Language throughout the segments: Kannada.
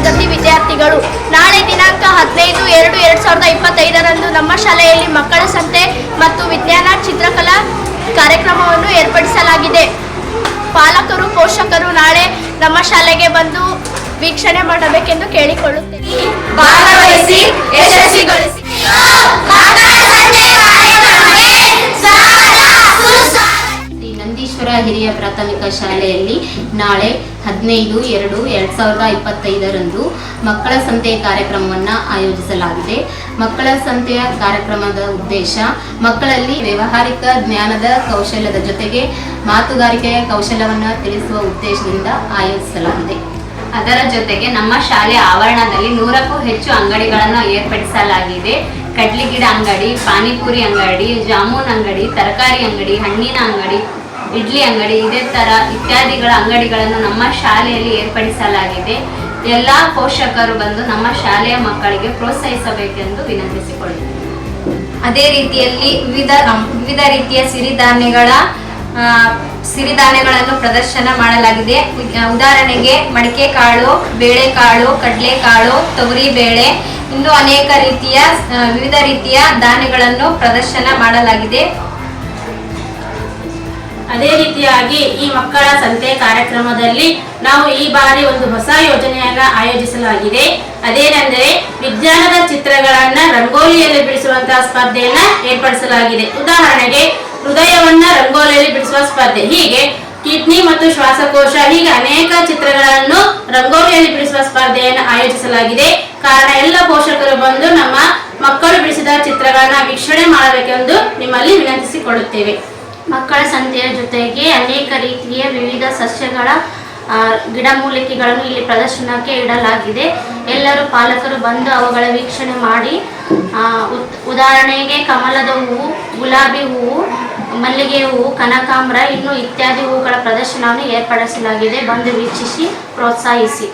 ವಿದ್ಯಾರ್ಥಿಗಳು. ನಾಳೆ ದಿನಾಂಕ ಹದಿನೈದು ಎರಡು ಎರಡು ಸಾವಿರದ ಇಪ್ಪತ್ತೈದರಂದು ನಮ್ಮ ಶಾಲೆಯಲ್ಲಿ ಮಕ್ಕಳ ಸಂತೆ ಮತ್ತು ವಿಜ್ಞಾನ ಚಿತ್ರಕಲಾ ಕಾರ್ಯಕ್ರಮವನ್ನು ಏರ್ಪಡಿಸಲಾಗಿದೆ. ಪಾಲಕರು, ಪೋಷಕರು ನಾಳೆ ನಮ್ಮ ಶಾಲೆಗೆ ಬಂದು ವೀಕ್ಷಣೆ ಮಾಡಬೇಕೆಂದು ಕೇಳಿಕೊಳ್ಳುತ್ತೇನೆ. ಭಾಗವಹಿಸಿ, ಯಶಸ್ವಿಗೊಳಿಸಿ. ಪ್ರಾಥಮಿಕ ಶಾಲೆಯಲ್ಲಿ ನಾಳೆ ಹದಿನೈದು, ಎರಡು ಎರಡು ಸಾವಿರದ ಇಪ್ಪತ್ತೈದರಂದು ಮಕ್ಕಳ ಸಂತೆ ಕಾರ್ಯಕ್ರಮವನ್ನು ಆಯೋಜಿಸಲಾಗಿದೆ. ಮಕ್ಕಳ ಸಂತೆಯ ಕಾರ್ಯಕ್ರಮದ ಉದ್ದೇಶ, ಮಕ್ಕಳಲ್ಲಿ ವ್ಯವಹಾರಿಕ ಜ್ಞಾನದ ಕೌಶಲ್ಯದ ಜೊತೆಗೆ ಮಾತುಗಾರಿಕೆಯ ಕೌಶಲ್ಯವನ್ನು ತಿಳಿಸುವ ಉದ್ದೇಶದಿಂದ ಆಯೋಜಿಸಲಾಗಿದೆ. ಅದರ ಜೊತೆಗೆ ನಮ್ಮ ಶಾಲೆ ಆವರಣದಲ್ಲಿ ನೂರಕ್ಕೂ ಹೆಚ್ಚು ಅಂಗಡಿಗಳನ್ನು ಏರ್ಪಡಿಸಲಾಗಿದೆ. ಕಡ್ಲಿಗಿಡ ಅಂಗಡಿ, ಪಾನಿಪುರಿ ಅಂಗಡಿ, ಜಾಮೂನ್ ಅಂಗಡಿ, ತರಕಾರಿ ಅಂಗಡಿ, ಹಣ್ಣಿನ ಅಂಗಡಿ ಇಡ್ಲಿ ಅಂಗಡಿ, ಇದೇ ತರ ಇತ್ಯಾದಿಗಳ ಅಂಗಡಿಗಳನ್ನು ನಮ್ಮ ಶಾಲೆಯಲ್ಲಿ ಏರ್ಪಡಿಸಲಾಗಿದೆ. ಎಲ್ಲ ಪೋಷಕರು ಬಂದು ನಮ್ಮ ಶಾಲೆಯ ಮಕ್ಕಳಿಗೆ ಪ್ರೋತ್ಸಾಹಿಸಬೇಕೆಂದು ವಿನಂತಿಸಿಕೊಳ್ಳುತ್ತೇನೆ ಅದೇ ರೀತಿಯಲ್ಲಿ ವಿವಿಧ ವಿವಿಧ ರೀತಿಯ ಸಿರಿಧಾನ್ಯಗಳ ಸಿರಿಧಾನ್ಯಗಳನ್ನು ಪ್ರದರ್ಶನ ಮಾಡಲಾಗಿದೆ. ಉದಾಹರಣೆಗೆ ಮಡಿಕೆ ಕಾಳು ಬೇಳೆಕಾಳು, ಕಡಲೆಕಾಳು ತೊಗರಿ ಬೇಳೆ ಇನ್ನು ಅನೇಕ ರೀತಿಯ ವಿವಿಧ ರೀತಿಯ ಧಾನ್ಯಗಳನ್ನು ಪ್ರದರ್ಶನ ಮಾಡಲಾಗಿದೆ. ಅದೇ ರೀತಿಯಾಗಿ ಈ ಮಕ್ಕಳ ಸಂತೆ ಕಾರ್ಯಕ್ರಮದಲ್ಲಿ ನಾವು ಈ ಬಾರಿ ಒಂದು ಹೊಸ ಯೋಜನೆಯನ್ನ ಆಯೋಜಿಸಲಾಗಿದೆ. ಅದೇನೆಂದರೆ ವಿಜ್ಞಾನದ ಚಿತ್ರಗಳನ್ನ ರಂಗೋಲಿಯಲ್ಲಿ ಬಿಡಿಸುವಂತಹ ಸ್ಪರ್ಧೆಯನ್ನ ಏರ್ಪಡಿಸಲಾಗಿದೆ. ಉದಾಹರಣೆಗೆ, ಹೃದಯವನ್ನ ರಂಗೋಲಿಯಲ್ಲಿ ಬಿಡಿಸುವ ಸ್ಪರ್ಧೆ. ಹೀಗೆ ಕಿಡ್ನಿ ಮತ್ತು ಶ್ವಾಸಕೋಶ ಹೀಗೆ ಅನೇಕ ಚಿತ್ರಗಳನ್ನು ರಂಗೋಲಿಯಲ್ಲಿ ಬಿಡಿಸುವ ಸ್ಪರ್ಧೆಯನ್ನು ಆಯೋಜಿಸಲಾಗಿದೆ. ಕಾರಣ, ಎಲ್ಲ ಪೋಷಕರು ಬಂದು ನಮ್ಮ ಮಕ್ಕಳು ಬಿಡಿಸಿದ ಚಿತ್ರಗಳನ್ನ ವೀಕ್ಷಣೆ ಮಾಡಬೇಕೆಂದು ನಿಮ್ಮಲ್ಲಿ ವಿನಂತಿಸಿಕೊಳ್ಳುತ್ತೇವೆ. ಮಕ್ಕಳ ಸಂತೆಯ ಜೊತೆಗೆ ಅನೇಕ ರೀತಿಯ ವಿವಿಧ ಸಸ್ಯಗಳ ಗಿಡಮೂಲಿಕೆಗಳನ್ನು ಇಲ್ಲಿ ಪ್ರದರ್ಶನಕ್ಕೆ ಇಡಲಾಗಿದೆ. ಎಲ್ಲರೂ ಪಾಲಕರು ಬಂದು ಅವುಗಳ ವೀಕ್ಷಣೆ ಮಾಡಿ ಉದಾಹರಣೆಗೆ ಕಮಲದ ಹೂವು, ಗುಲಾಬಿ ಹೂವು, ಮಲ್ಲಿಗೆ ಹೂವು, ಕನಕಾಂಬರ, ಇನ್ನು ಇತ್ಯಾದಿ ಹೂವುಗಳ ಪ್ರದರ್ಶನವನ್ನು ಏರ್ಪಡಿಸಲಾಗಿದೆ. ಬಂದು ವೀಕ್ಷಿಸಿ, ಪ್ರೋತ್ಸಾಹಿಸಿ.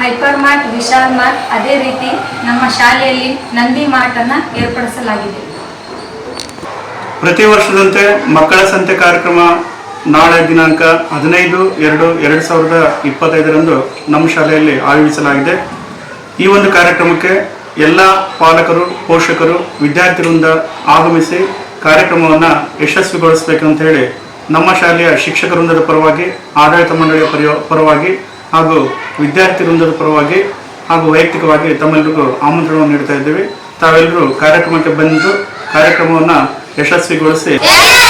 ಹೈಪರ್ ಮಾರ್ಟ್ ವಿಶಾಲ್ ಮಾರ್ಟ್ ಅದೇ ರೀತಿ ನಮ್ಮ ಶಾಲೆಯಲ್ಲಿ ನಂದಿ ಮಾರ್ಟನ್ನು ಏರ್ಪಡಿಸಲಾಗಿದೆ. ಪ್ರತಿ ವರ್ಷದಂತೆ ಮಕ್ಕಳ ಸಂತೆ ಕಾರ್ಯಕ್ರಮ ನಾಳೆ ದಿನಾಂಕ ಹದಿನೈದು ಎರಡು ಎರಡು ಸಾವಿರದ ಇಪ್ಪತ್ತೈದರಂದು ನಮ್ಮ ಶಾಲೆಯಲ್ಲಿ ಆಯೋಜಿಸಲಾಗಿದೆ. ಈ ಒಂದು ಕಾರ್ಯಕ್ರಮಕ್ಕೆ ಎಲ್ಲ ಪಾಲಕರು, ಪೋಷಕರು ವಿದ್ಯಾರ್ಥಿಗಳಿಂದ ಆಗಮಿಸಿ ಕಾರ್ಯಕ್ರಮವನ್ನು ಯಶಸ್ವಿಗೊಳಿಸಬೇಕಂತ ಹೇಳಿ ನಮ್ಮ ಶಾಲೆಯ ಶಿಕ್ಷಕ ವೃಂದದ ಪರವಾಗಿ, ಆಡಳಿತ ಮಂಡಳಿಯ ಪರಿ ಪರವಾಗಿ ಹಾಗೂ ವಿದ್ಯಾರ್ಥಿ ವೃಂದದ ಪರವಾಗಿ ಹಾಗೂ ವೈಯಕ್ತಿಕವಾಗಿ ತಮ್ಮೆಲ್ಲರಿಗೂ ಆಮಂತ್ರಣವನ್ನು ನೀಡ್ತಾ ಇದ್ದೇವೆ. ತಾವೆಲ್ಲರೂ ಕಾರ್ಯಕ್ರಮಕ್ಕೆ ಬಂದು ಕಾರ್ಯಕ್ರಮವನ್ನು ಯಶಸ್ವಿಗೊಳಿಸಿ ಜಯ